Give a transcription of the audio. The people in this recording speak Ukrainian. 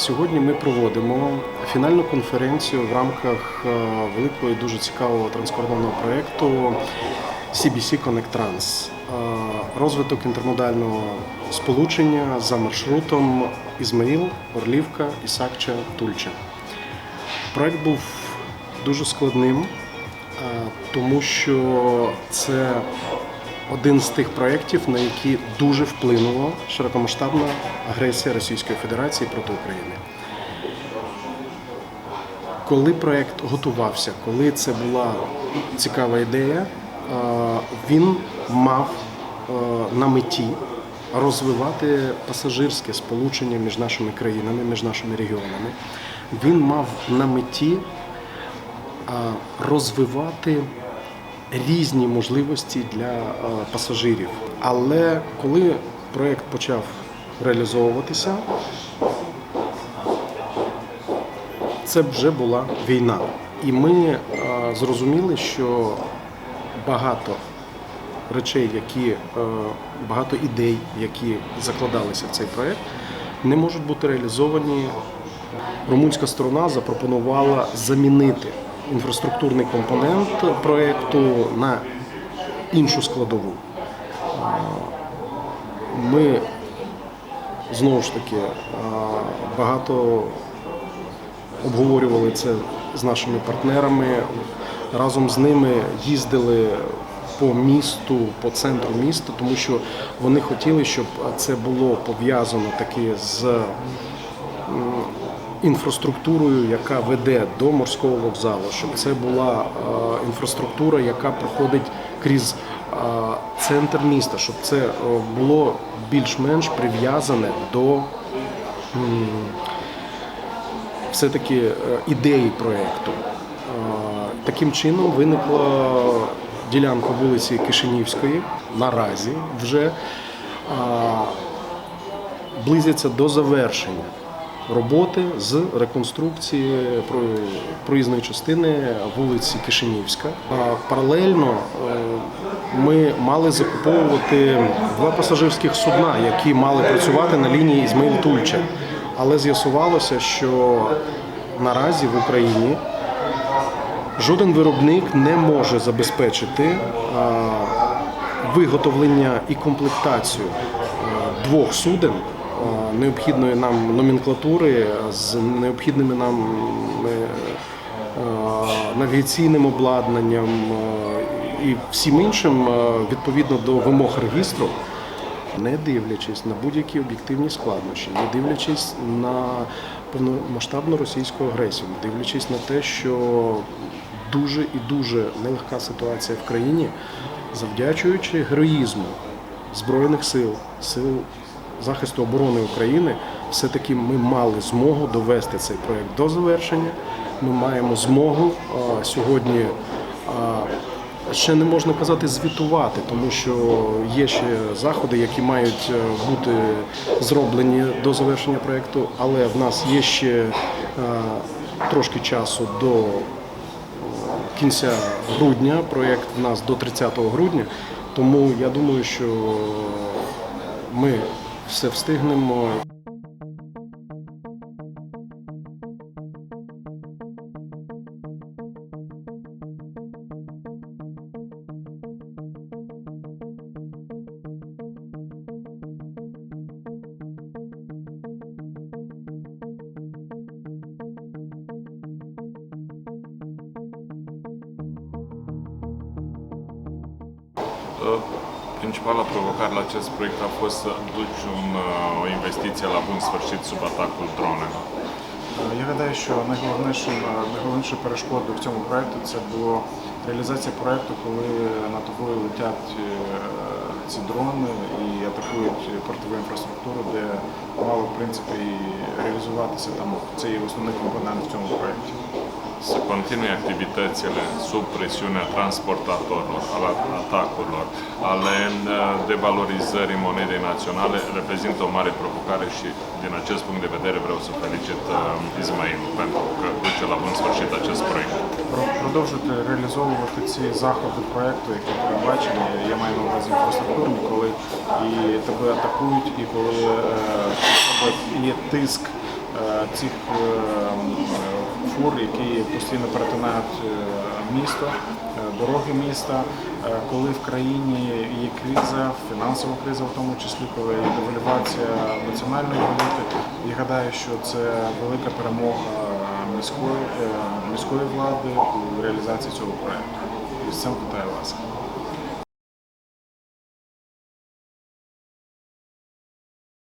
Сьогодні ми проводимо фінальну конференцію в рамках е, великого і дуже цікавого транскордонного проєкту CBC Connect Trans. Е, Розвиток інтермодального сполучення за маршрутом Ізмаїл, Орлівка, Ісакча, Тульча. Проект був дуже складним, е, тому що це один з тих проєктів, на які дуже вплинула широкомасштабна агресія Російської Федерації проти України. Коли проєкт готувався, коли це була цікава ідея, е, він мав е, на меті розвивати пасажирське сполучення між нашими країнами, між нашими регіонами. Він мав на меті е, розвивати різні можливості для е, пасажирів. Але коли проєкт почав реалізовуватися, це вже була війна. І ми е, зрозуміли, що багато речей, які е, багато ідей, які закладалися в цей проєкт, не можуть бути реалізовані. Румунська сторона запропонувала замінити інфраструктурний компонент проєкту на іншу складову. Ми знову ж таки багато обговорювали це з нашими партнерами. Разом з ними їздили по місту, по центру міста, тому що вони хотіли, щоб це було пов'язано таки з інфраструктурою, яка веде до морського вокзалу, щоб це була е, інфраструктура, яка проходить крізь е, центр міста, щоб це е, було більш-менш прив'язане до все-таки ідеї проєкту. Таким чином виникла ділянка вулиці Кишинівської наразі вже близяться до завершення роботи з реконструкції про- проїзної частини вулиці Кишинівська. Паралельно е, ми мали закуповувати два пасажирських судна, які мали працювати на лінії Ізмаїл-Тульча. Але з'ясувалося, що наразі в Україні жоден виробник не може забезпечити виготовлення і комплектацію двох суден необхідної нам номенклатури з необхідними нам е, навігаційним обладнанням і всім іншим відповідно до вимог регістру не дивлячись на будь-які об'єктивні складнощі, не дивлячись на повномасштабну російську агресію, дивлячись на те, що дуже і дуже нелегка ситуація в країні, завдячуючи героїзму Збройних сил, сил захисту оборони України, все-таки ми мали змогу довести цей проект до завершення. Ми маємо змогу а, сьогодні. а, Ще не можна казати звітувати, тому що є ще заходи, які мають е, бути зроблені до завершення проєкту, але в нас є ще е, трошки часу до е, кінця грудня. Проєкт в нас до 30 грудня. Тому я думаю, що ми все встигнемо. Principala provocare la acest proiect a fost să duci un, uh, o investiție la bun sfârșit sub atacul dronelor. Я гадаю, що найголовнішим найголовнішою перешкодою в цьому проєкту це було реалізація проєкту, коли над тобою летять ці дрони і атакують портову інфраструктуру, де мало в принципі реалізуватися там. Це є основний компонент в цьому проєкті. Să continue activitățile sub presiunea transportatorilor, al atacurilor, ale uh, devalorizării monedei naționale reprezintă o mare provocare și din acest punct de vedere vreau să felicit uh, Izmail pentru că duce la bun sfârșit acest proiect. Про- Продовжити реалізовувати ці заходи проєкту, які передбачені, я маю на увазі інфраструктурні, коли і тебе атакують, і коли е, в тебе є тиск е, цих е, фур, які постійно перетинають е, місто, е, дороги міста. Е, Коли в країні є криза, фінансова криза, в тому числі, коли є девальвація національної валюти, я гадаю, що це велика перемога міської, міської влади у реалізації цього проекту. І з цим вітаю вас.